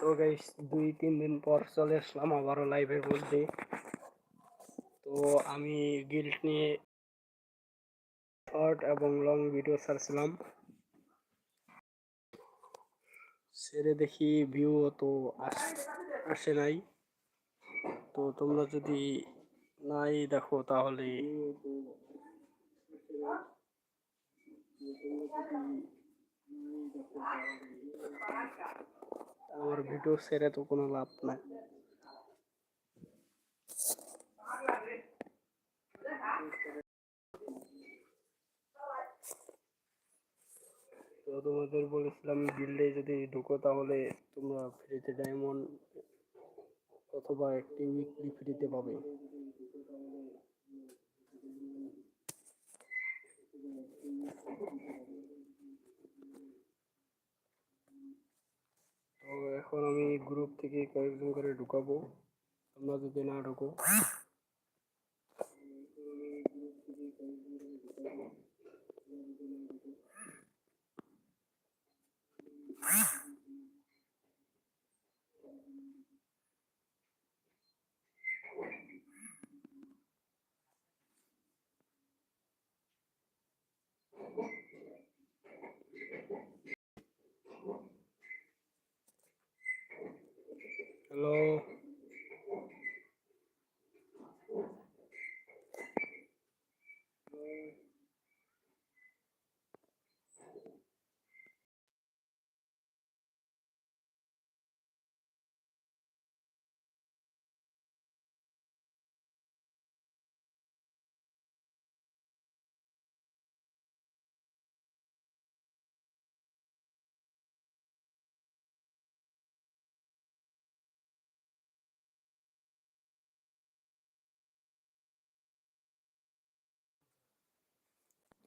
তো গাইস দুই, তিন দিন পর চলে আসলাম আবারও লাইভের মধ্যে। তো আমি গিল্ট নিয়ে শর্ট এবং লং ভিডিও ছাড়ছিলাম। সেরে দেখি ভিউ তো আস- আসে নাই। তো তোমরা যদি নাই দেখো তাহলে আমার ভিডিও ছেড়ে তো কোনো লাভ নাই। তো তোমাদের বলেছিলাম গিল্ডে যদি ঢুকো তাহলে তোমরা ফ্রিতে ডায়মন্ড অথবা একটি উইকলি ফ্রিতে পাবে। তো এখন আমি গ্রুপ থেকে কয়েকজন করে ঢুকাবো। তোমরা যদি না ঢুকো Hello.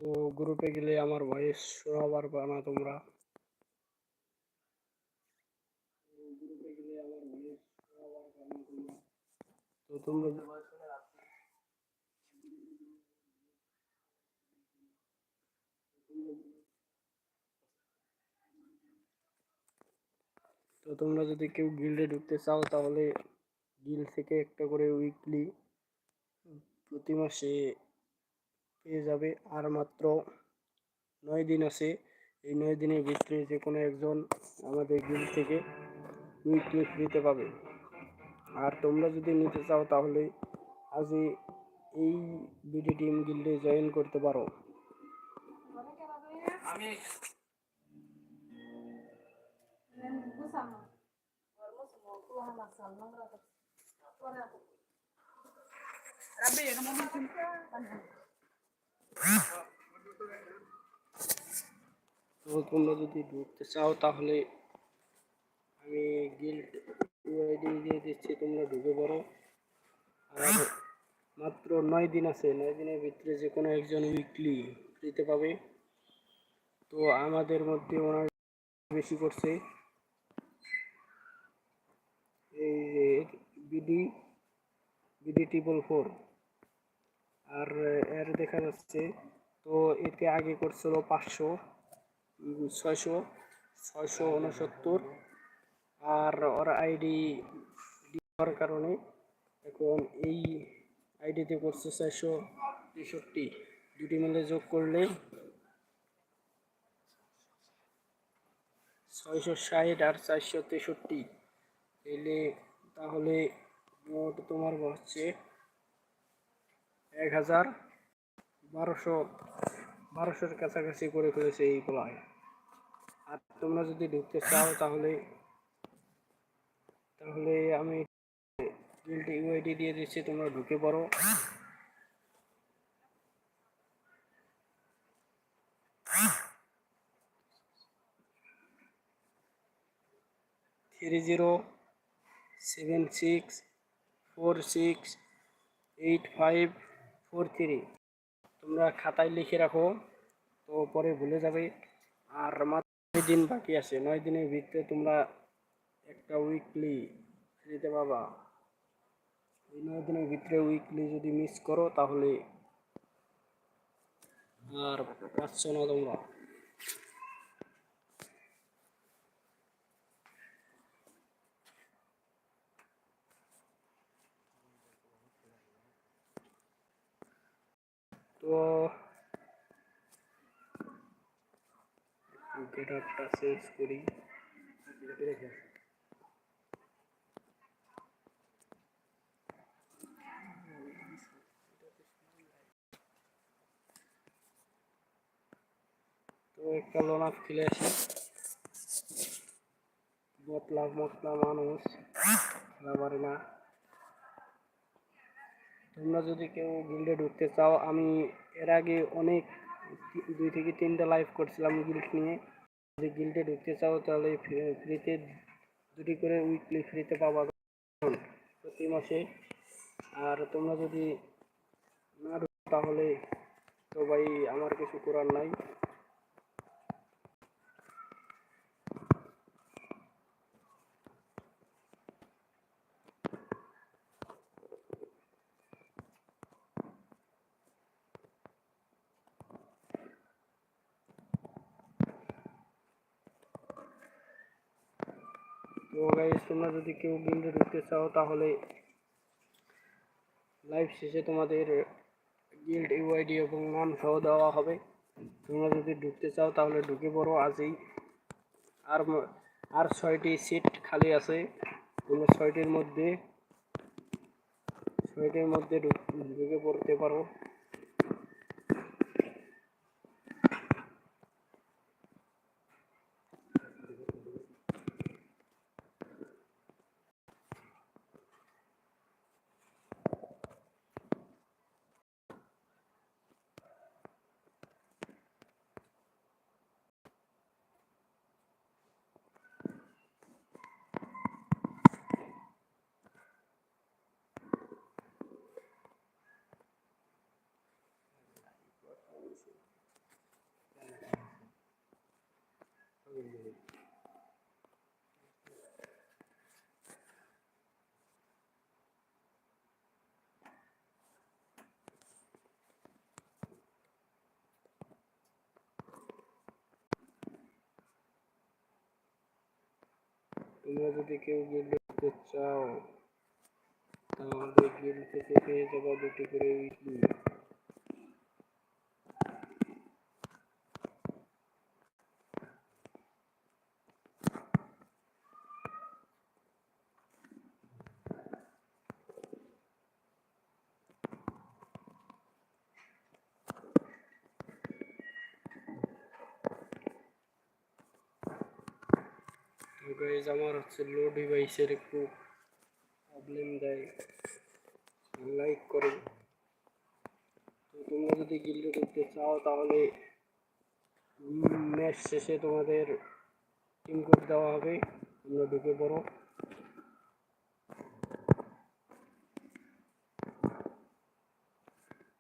তো গ্রুপে গেলে আমার ভয়েস শোনাবার না তোমরা। তো তোমরা তো তোমরা যদি কেউ গিল্ডে ঢুকতে চাও তাহলে গিল্ড থেকে একটা করে উইকলি প্রতি মাসে পেয়ে যাবে। আর মাত্র নয় দিন আছে। এই নয় দিনের ভিতরে যে কোনো একজন আমাদের গিল্ড থেকে উইকলি ফ্রিতে পাবে। আর তোমরা যদি নিতে চাও তাহলে আজই এই বিডি টিম গিল্ডে জয়েন করতে পারো। আমি? তো তোমরা যদি ঢুকতে চাও তাহলে আমি গিল্ড ইউআইডি দিয়ে দিচ্ছি, তোমরা ঢুকে পড়ো। আর মাত্র নয় দিন আছে, নয় দিনের ভিতরে যে কোনো একজন উইকলি ফ্রিতে পাবে। তো আমাদের মধ্যে ওনার বেশি করছে। এই BD BD triple four R, এর দেখা যাচ্ছে, তো এতে আগে করছিল পাঁচশো ছয়শো ছয়শো উনসত্তর আর ওর আইডি হওয়ার কারণে এখন এই আইডিতে করছে ছয়শো তেষট্টি। দুটি মিলে যোগ করলে ছয়শো ষাট আর চারশো তেষট্টি। তাহলে মোট তোমার হচ্ছে এক হাজার বারোশো, বারোশোর কাছাকাছি করে ফেলেছে এই প্লয় আর তোমরা যদি ঢুকতে চাও তাহলে তাহলে আমি গিল্ড ইউআইডি দিয়ে দিচ্ছি, তোমরা ঢুকে পড়ো। Three zero seven six four six eight five four three তোমরা খাতায় লিখে রাখো, তো পরে ভুলে যাবে। আর মাত্র নয় দিন বাকি আছে, নয় দিনের ভিতরে তোমরা একটা উইকলি ফ্রিতে পাবা। এই নয় দিনের ভিতরে উইকলি যদি মিস করো, তাহলে আর পাচ্ছ না তোমরা। তো গেট আপটা করি। তো একটা লোনা খেলে আসি। মতলা মতলা মানুষ, খেলা পারে না। তোমরা যদি কেউ গিল্ডে ঢুকতে চাও, আমি এর আগে অনেক দুই থেকে তিনটা লাইভ করছিলাম গিল্ড নিয়ে। যদি গিল্ডে ঢুকতে চাও, তাহলে ফ্রিতে দুটি করে উইকলি ফ্রিতে পাবা প্রতি মাসে। আর তোমরা যদি না তাহলে তো ভাই আমার কিছু করার নাই। তো গাইস তোমরা যদি কেউ গিল্ডে ঢুকতে চাও, তাহলে লাইভ শেষে তোমাদের গিল্ড ইউআইডি এবং নাম সহ দেওয়া হবে। তোমরা যদি ঢুকতে চাও, তাহলে ঢুকে পড়ো। আজই আর আর ছয়টি সিট খালি আছে। তোমরা ছয়টির মধ্যে ছয়টির মধ্যে ঢুকে পড়তে পারো। তোমরা যদি কেউ গিল্ড ঢুকতে চাও তাহলে গিল্ড থেকে পেয়ে যাবা দুটি করে উইকলি তো গাইজ আমার হচ্ছে লো ডিভাইসের একটু প্রবলেম দেয়। লাইক করো। তো তোমরা যদি গিল্ডে ঢুকতে চাও তাহলে ম্যাচ শেষে তোমাদের টিম কোড দেওয়া হবে। তোমরা ঢুকে পড়ো।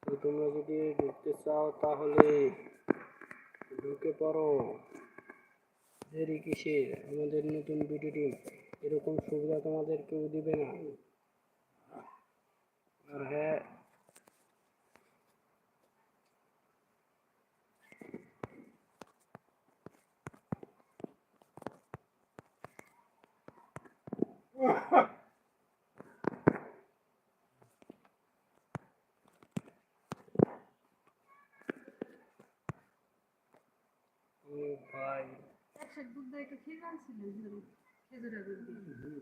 তো তোমরা যদি ঢুকতে চাও তাহলে ঢুকে পড়ো। দেরি কিসের? আমাদের নতুন টিম এরকম সুবিধা তোমাদের কেউ দিবে না। আর হ্যাঁ ভাই। একশো দুধ একটু আনছিলেন ধরুন খেজুরের দুধ দিয়ে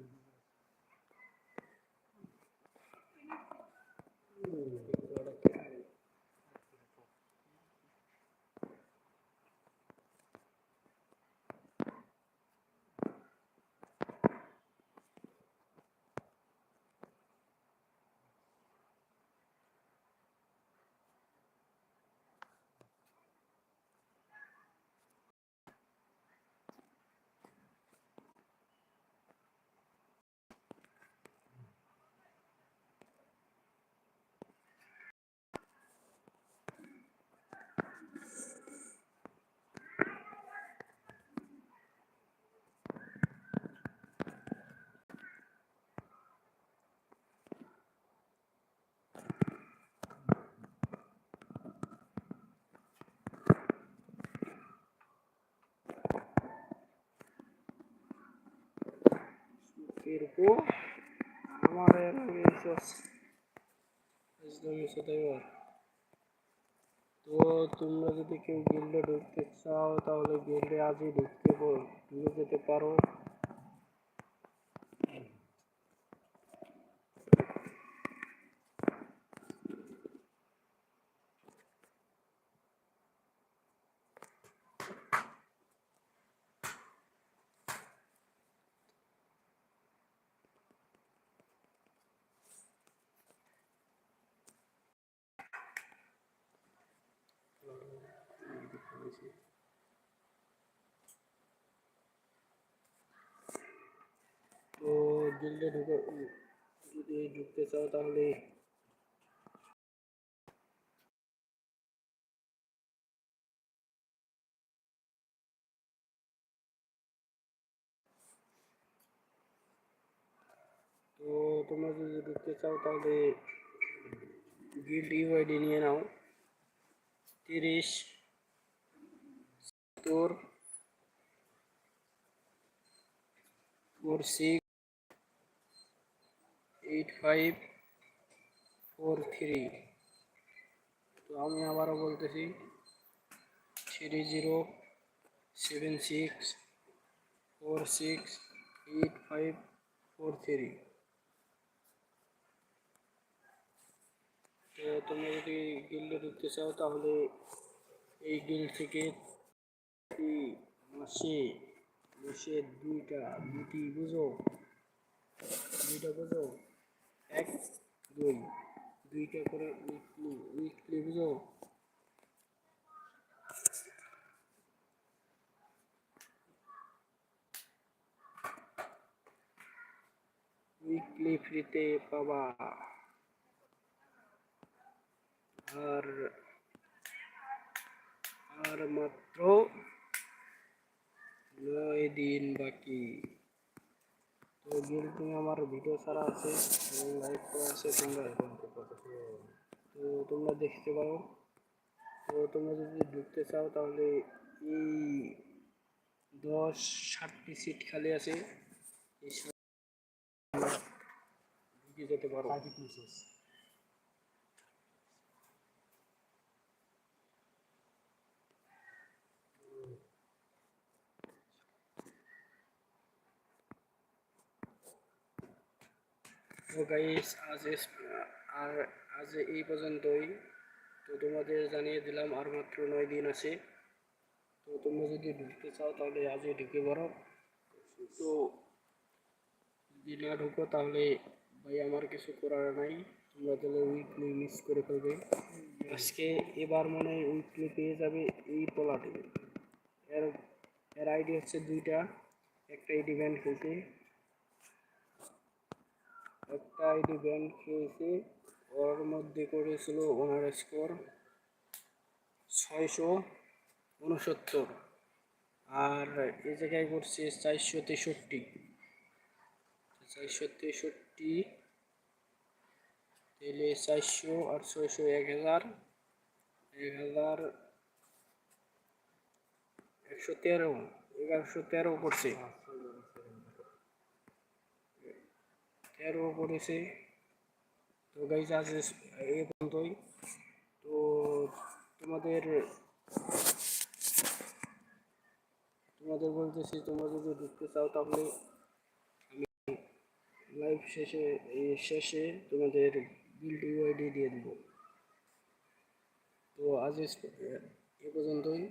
তো তোমরা যদি কেউ গিল্ডে ঢুকতে চাও, তাহলে গিল্ডে আজই ঢুকতে বল। ঢুকে যেতে পারো। তো গিল্ডে ঢুকে যদি ঢুকতে চাও তাহলে তো তোমরা যদি ঢুকতে চাও তাহলে গিল্ড ইউআইডি নিয়ে নাও তিরিশ সত্তর four six eight five four three তো আমি আবারও বলতেছি three zero seven six four six eight five four three তো তোমরা যদি গিল্ডে ঢুকতে চাও, তাহলে এই গিল্ড থেকে মাসে মাসে দুইটা, দুটি বুঝো? দুইটা বুঝো? এক, দুই। দুইটা করে উইকলি উইকলি বুঝো? উইকলি ফ্রিতে পাবা। আর আর মাত্র নয় বাকি তো গিল্ডিং আমার ভিডিও ছাড়া আছে, এবং লাইভ করা আছে, তোমরা তো তোমরা দেখতে পারো। তো তোমরা যদি ঢুকতে চাও, তাহলে এই দশ, ষাটটি সিট খালি আছে। এই ঢুকে যেতে পারো। গাইস আজ আর আজ এই পর্যন্তই। তো তোমাদের জানিয়ে দিলাম, আর মাত্র নয় দিন আছে। তো তোমরা যদি ঢুকতে চাও, তাহলে আজই ঢুকে পড়ো। তো যদি না ঢুকো, তাহলে ভাই আমার কিছু করার নাই। তোমরা তাহলে উইকলি মিস করে ফেলবে। আজকে এবার মনে হয় উইকলি পেয়ে যাবে এই পোলাটি। এর এর আইডি হচ্ছে দুইটা। একটা ব্যান খেলছে একটা আইডি ব্যান খেয়েছে ওর মধ্যে করেছিল ওনার স্কোর ছয়শো উনসত্তর। আর এ জায়গায় করছে চারশো তেষট্টি। চারশো তেষট্টি তাহলে চারশো আর ছয়শো এক হাজার। এক হাজার একশো তেরো, এগারোশো তেরো করছে। তেরো করেছে তো গাইজ আজ এই পর্যন্তই। তো তোমাদের তোমাদের বলতেছি, তোমরা যদি ঢুকতে চাও তাহলে আমি লাইভ শেষে শেষে তোমাদের বিল ইউআইডি দিয়ে দিব। তো আজ এ পর্যন্তই।